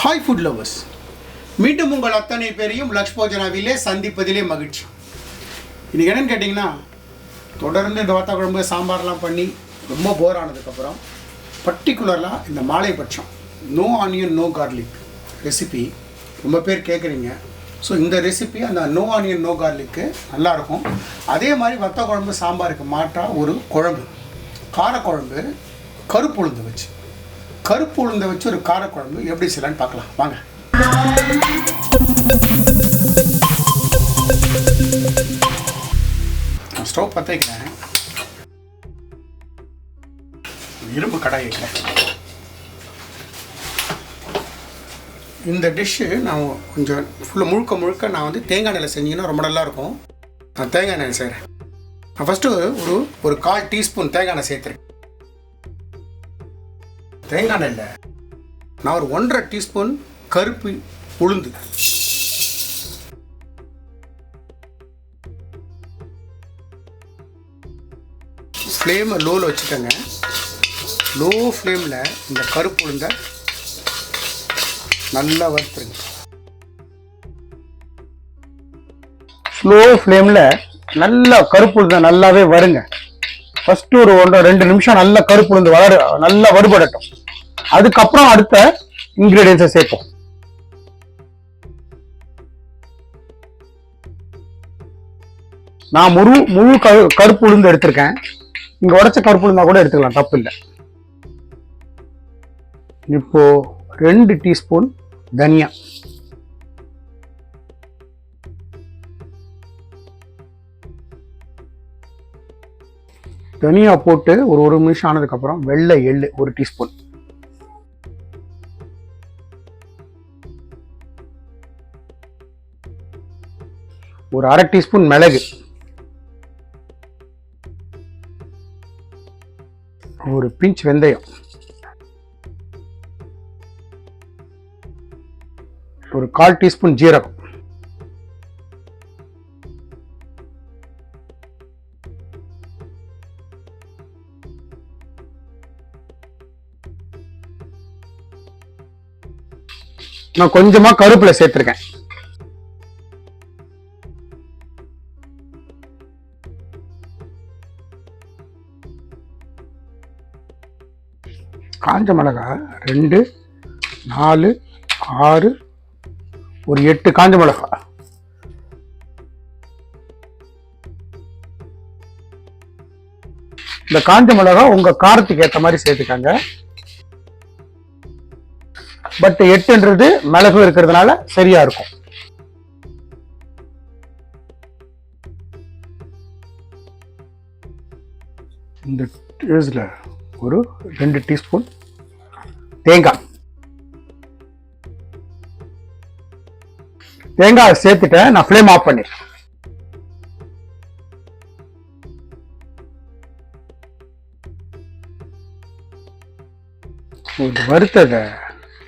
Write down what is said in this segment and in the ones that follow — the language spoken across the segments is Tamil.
ஹாய் ஃபுட் லவர்ஸ் மீண்டும் உங்கள் அத்தனை பேரையும் லக்ஷ் போஜனாவிலே சந்திப்பதிலே மகிழ்ச்சி. இன்றைக்கி என்னென்னு கேட்டிங்கன்னா தொடர்ந்து இந்த வாத்தா குழம்பு சாம்பார்லாம் பண்ணி ரொம்ப போர் ஆனதுக்கப்புறம் பர்டிகுலராக இந்த மாலைபட்சம் no onion no garlic recipe ரொம்ப பேர் கேட்குறீங்க ஸோ இந்த ரெசிபி அந்த நோ ஆனியன் நோ கார்லிக்கு நல்லாயிருக்கும் அதே மாதிரி வத்த குழம்பு சாம்பாருக்கு மாற்றாக ஒரு குழம்பு. காரக்குழம்பு கருப்புளுந்து வச்சு. கருப்பு உளுந்தை வச்சு ஒரு காரக்குழம்பு எப்படி செய்யலான்னு பார்க்கலாம். வாங்க. ஸ்டவ் பற்ற வைக்கிறேன். இரும்பு கடாய் வைக்கிறேன். இந்த டிஷ்ஷு நான் கொஞ்சம் ஃபுல்லாக முழுக்க முழுக்க நான் வந்து தேங்காய் நெல்லை செஞ்சீங்கன்னா ரொம்ப நல்லா இருக்கும். நான் தேங்காய் எண்ணெய் செய்கிறேன் நான் ஃபஸ்ட்டு ஒரு ஒரு கால் டீஸ்பூன் தேங்காய் எண்ணெய் சேர்த்துறேன் தேங்காய் எண்ணெய். நான் ஒரு ஒன்றரை டீஸ்பூன் கருப்பு உளுந்து. ஃப்ளேமை லோவில் வச்சுக்கோங்க. லோ ஃப்ளேமில் இந்த கருப்பு உளுந்தை நல்லா வறுத்துருங்க. ஸ்லோ ஃப்ளேமில் நல்லா கருப்பு உளுந்தை நல்லாவே வருங்க. ஃபர்ஸ்ட் ஒரு ஒன்று ரெண்டு நிமிஷம் நல்ல கருப்பு உளுந்து வளர நல்லா வறுபடட்டும். அதுக்கப்புறம் அடுத்த இன்கிரீடியன்ஸை சேர்ப்போம். நான் முழு முழு கரு கருப்பு உளுந்து எடுத்திருக்கேன். இங்க உடைச்ச கருப்பு உளுந்தா கூட எடுத்துக்கலாம் தப்பு இல்லை. இப்போ ரெண்டு டீஸ்பூன் தனியா. தனியா போட்டு ஒரு ஒரு நிமிஷம் ஆனதுக்கப்புறம் வெள்ளை எள்ளு ஒரு டீஸ்பூன். ஒரு அரை டீஸ்பூன் மிளகு. ஒரு பிஞ்ச் வெந்தயம். ஒரு கால் டீஸ்பூன் ஜீரகம். நான் கொஞ்சமா கருப்புல சேர்த்திருக்கேன். காஞ்ச மிளகா ரெண்டு நாலு ஆறு ஒரு எட்டு காஞ்ச மிளகா. இந்த காஞ்ச மிளகா உங்க காரத்துக்கு ஏற்ற மாதிரி சேர்த்துக்காங்க. பட் எட்டுன்றது மிளகு இருக்கிறதுனால சரியா இருக்கும். இந்த ஒரு ரெண்டு டீஸ்பூன் தேங்காய். தேங்காய் சேர்த்துட்டேன் நான் ஃப்ளேம் ஆஃப் பண்ணிடுறேன் இது வறுத்ததை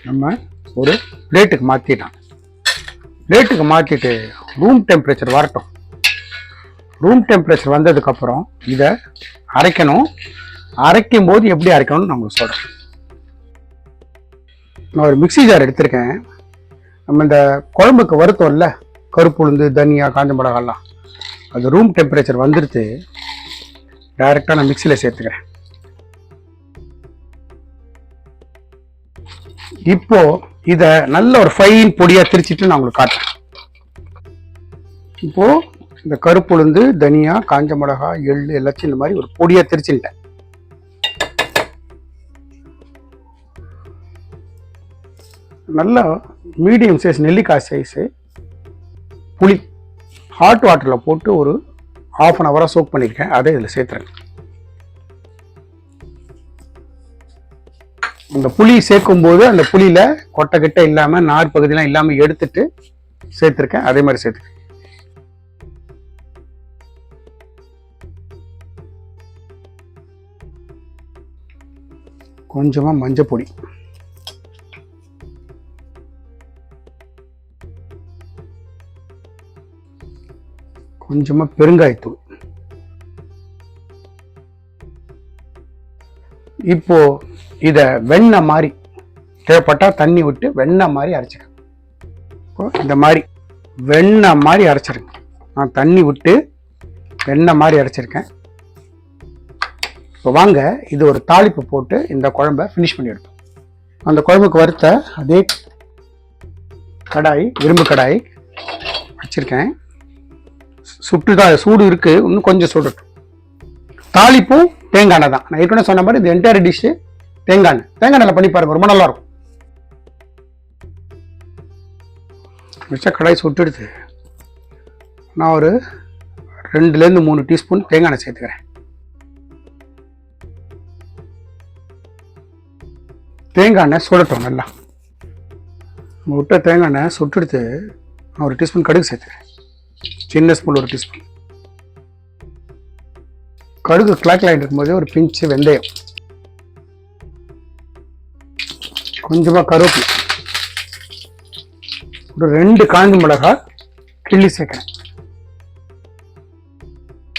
நம்ம ஒரு பிளேட்டுக்கு மாற்றிடலாம் பிளேட்டுக்கு மாற்றிட்டு ரூம் டெம்பரேச்சர் வரட்டும். ரூம் டெம்பரேச்சர் வந்ததுக்கப்புறம் இதை அரைக்கணும். அரைக்கும் போது எப்படி அரைக்கணும்னு நான் உங்களுக்கு சொல்கிறேன் நான் ஒரு மிக்ஸி ஜார் எடுத்திருக்கேன். நம்ம இந்த குழம்புக்கு வருத்தம்ல? கருப்பு உளுந்து தனியா காஞ்ச மிளகாலாம். அது ரூம் டெம்பரேச்சர் வந்துடுத்து டைரெக்டாக நான் மிக்சியில் சேர்த்துக்கிறேன். இப்போ இதை நல்ல ஒரு ஃபைன் பொடியாக திரிச்சிட்டு நான் உங்களுக்கு காட்டுறேன். இப்போ இந்த கருப்பு உளுந்து தனியா காஞ்ச மிளகா எள் எல்லாத்தையும் இந்த மாதிரி ஒரு பொடியாக திரிச்சுட்டேன். நல்லா மீடியம் சைஸ் நெல்லிக்காய் சைஸு புளி ஹாட் வாட்டரில் போட்டு ஒரு ஆஃப் அன் ஹவராக சோக் பண்ணியிருக்கேன். அதை இதில் சேர்த்துறேன். இந்த புளி சேர்க்கும்போது அந்த புளியில் கொட்டை கிட்ட இல்லாமல் நார் பகுதியெலாம் இல்லாமல் எடுத்துட்டு சேர்த்துருக்கேன். அதே மாதிரி சேர்த்துருக்கேன். கொஞ்சமாக மஞ்சள் பொடி. கொஞ்சமாக பெருங்காயத்தூள். இப்போ இதை வெண்ணெய் மாதிரி தேவைப்பட்டால் தண்ணி விட்டு வெண்ணெய் மாதிரி அரைச்சிக்கணும் இப்போ இந்த மாதிரி வெண்ணெய் மாதிரி அரைச்சிருங்க நான் தண்ணி விட்டு வெண்ணெய் மாதிரி அரைச்சிருக்கேன். இப்போ வாங்க இது ஒரு தாளிப்பு போட்டு இந்த குழம்ப ஃபினிஷ் பண்ணி எடுப்போம் அந்த குழம்புக்கு வறுத்த அதே கடாய் இரும்பு கடாய் வச்சுருக்கேன். சுட்டு தான் சூடு இருக்குது இன்னும் கொஞ்சம் சுடட்டும். தாளிப்பும் தேங்காய் எண்ணெய் தான். நான் ஏற்கனவே சொன்ன மாதிரி இந்த என்டையர் டிஷ்ஷு தேங்காய் எண்ணெய். தேங்காய் எண்ணெயில் பண்ணி பாருங்கள் ரொம்ப நல்லா இருக்கும் மிச்ச கடாய் சுட்டுடுது நான் ஒரு ரெண்டுலேருந்து மூணு டீஸ்பூன் தேங்காய் எண்ணெய் சேர்த்துக்கிறேன். தேங்காய் எண்ணெய் சுடட்டும் நல்லா. நம்ம விட்ட தேங்காய் எண்ணெய் சுட்டுடுத்து நான் ஒரு டீஸ்பூன் கடுகு சேர்த்துக்கிறேன். சின்ன ஸ்பூன் ஒரு டீஸ்பூன். கடுகு கிளாக் ஆகிட்டு இருக்கும்போதே ஒரு பிஞ்சு வெந்தயம். கொஞ்சமாக கருவேப்பிலை. ஒரு ரெண்டு காஞ்ச மிளகா கிள்ளி சேர்க்குறேன்.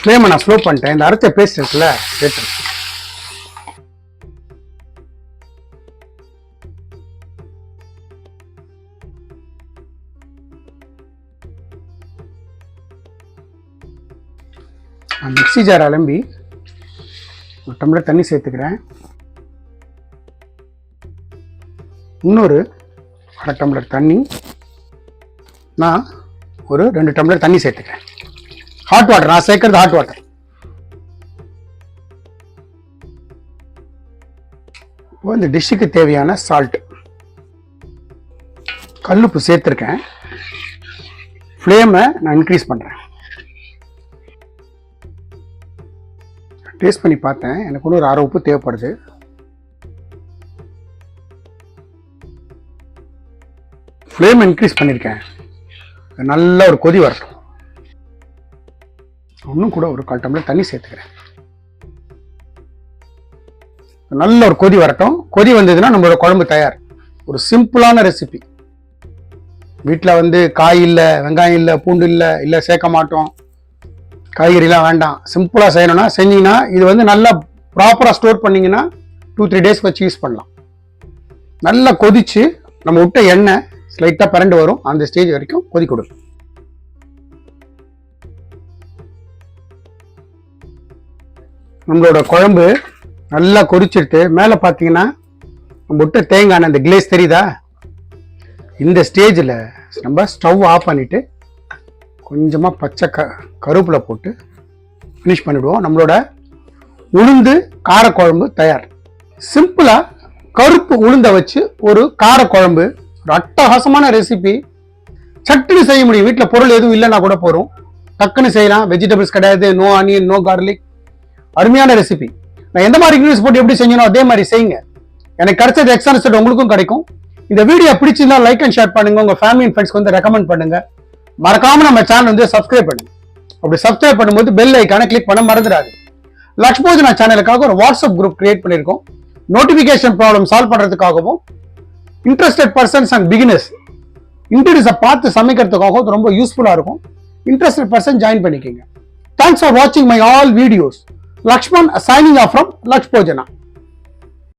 ஃப்ளேமை நான் ஸ்லோ பண்ணிட்டேன். இந்த அரைச்ச பேஸ்ட் இருக்குல்ல சேர்த்து மிக்சி மிக்ஸி ஜார் அலம்பி டம்ளர் தண்ணி சேர்த்துக்கிறேன். இன்னொரு அரை டம்ளர் தண்ணி நான் ஒரு ரெண்டு டம்ளர் தண்ணி சேர்த்துக்கிறேன். ஹாட் வாட்டர் நான் சேர்க்கறது ஹாட் வாட்டர் இப்போ இந்த டிஷ்ஷுக்கு தேவையான சால்ட் கல்லுப்பு சேர்த்துருக்கேன். ஃப்ளேமை நான் இன்க்ரீஸ் பண்ணுறேன் டேஸ்ட் பண்ணி பார்த்தேன். எனக்கு இன்னும் ஒரு அரை உப்பு தேவைப்படுது. ஃப்ளேம் இன்க்ரீஸ் பண்ணியிருக்கேன் நல்ல ஒரு கொதி வரட்டும். இன்னும் கூட ஒரு கால் டம்ளர் தண்ணி சேர்த்துக்கிறேன். நல்ல ஒரு கொதி வரட்டும். கொதி வந்ததுன்னா நம்மளோட குழம்பு தயார். ஒரு சிம்பிளான ரெசிபி வீட்டில் வந்து காய் இல்லை வெங்காயம் இல்லை பூண்டு இல்லை இல்லை சேர்க்க மாட்டோம். காய்கறிலாம் வேண்டாம். சிம்பிளாக செய்யணும்னா செஞ்சீங்கன்னா இது வந்து நல்லா ப்ராப்பராக ஸ்டோர் பண்ணிங்கன்னா டூ த்ரீ டேஸ் வச்சு யூஸ் பண்ணலாம். நல்லா கொதித்து நம்ம விட்ட எண்ணெய் ஸ்லைட்டாக பரண்டு வரும். அந்த ஸ்டேஜ் வரைக்கும் கொதி கொடுக்கும் நம்மளோட குழம்பு நல்லா கொதிச்சிட்டு மேலே பார்த்தீங்கன்னா நம்ம விட்ட தேங்காய் அந்த கிளேஸ் தெரியுதா? இந்த ஸ்டேஜில் நம்ம ஸ்டவ் ஆஃப் பண்ணிவிட்டு கொஞ்சமாக பச்சை க கருப்பில் போட்டு ஃபினிஷ் பண்ணிவிடுவோம் நம்மளோட உளுந்து காரக்குழம்பு தயார். சிம்பிளாக கருப்பு உளுந்தை வச்சு ஒரு காரக்குழம்பு ஒரு அட்டகாசமான ரெசிபி சட்டுன்னு செய்ய முடியும். வீட்டில் பொருள் எதுவும் இல்லைன்னா கூட போகிறோம் டக்குன்னு செய்யலாம். வெஜிடபிள்ஸ் கிடையாது. நோ ஆனியன் நோ கார்லிக் அருமையான ரெசிபி நான் எந்த மாதிரி இன்க்ரீஸ் போட்டு எப்படி செஞ்சனோ அதே மாதிரி செய்யுங்க. எனக்கு கிடைச்சது எக்ஸ்ட்ரா செட் உங்களுக்கும் கிடைக்கும். இந்த வீடியோ பிடிச்சிருந்தா லைக் அண்ட் ஷேர் பண்ணுங்க. உங்க ஃபேமிலி அண்ட் ஃப்ரெண்ட்ஸ்க்கு வந்து ரெக்கமெண்ட் பண்ணுங்க. மறக்காம நம்ம சேனல் வந்து சப்ஸ்கிரைப் பண்ணுங்க அப்படி சப்ஸ்கிரைப் பண்ணும்போது பெல் ஐக்கான கிளிக் பண்ண மறந்துடாது. லக்ஷ்மோஜனா சேனலுக்காக ஒரு வாட்ஸ்அப் குரூப் கிரியேட் பண்ணியிருக்கோம். நோட்டிஃபிகேஷன் ப்ராப்ளம் சால்வ் பண்ணுறதுக்காகவும் இன்ட்ரெஸ்டட் பர்சன்ஸ் அண்ட் பிகினர்ஸ் இன்டர்வியூஸை பார்த்து சமைக்கிறதுக்காகவும் ரொம்ப யூஸ்ஃபுல்லாக இருக்கும். இன்ட்ரெஸ்டட் பர்சன் ஜாயின் பண்ணிக்கோங்க. தேங்க்ஸ் ஃபார் வாட்சிங் my all videos Lakshman signing off from Lakshbhojana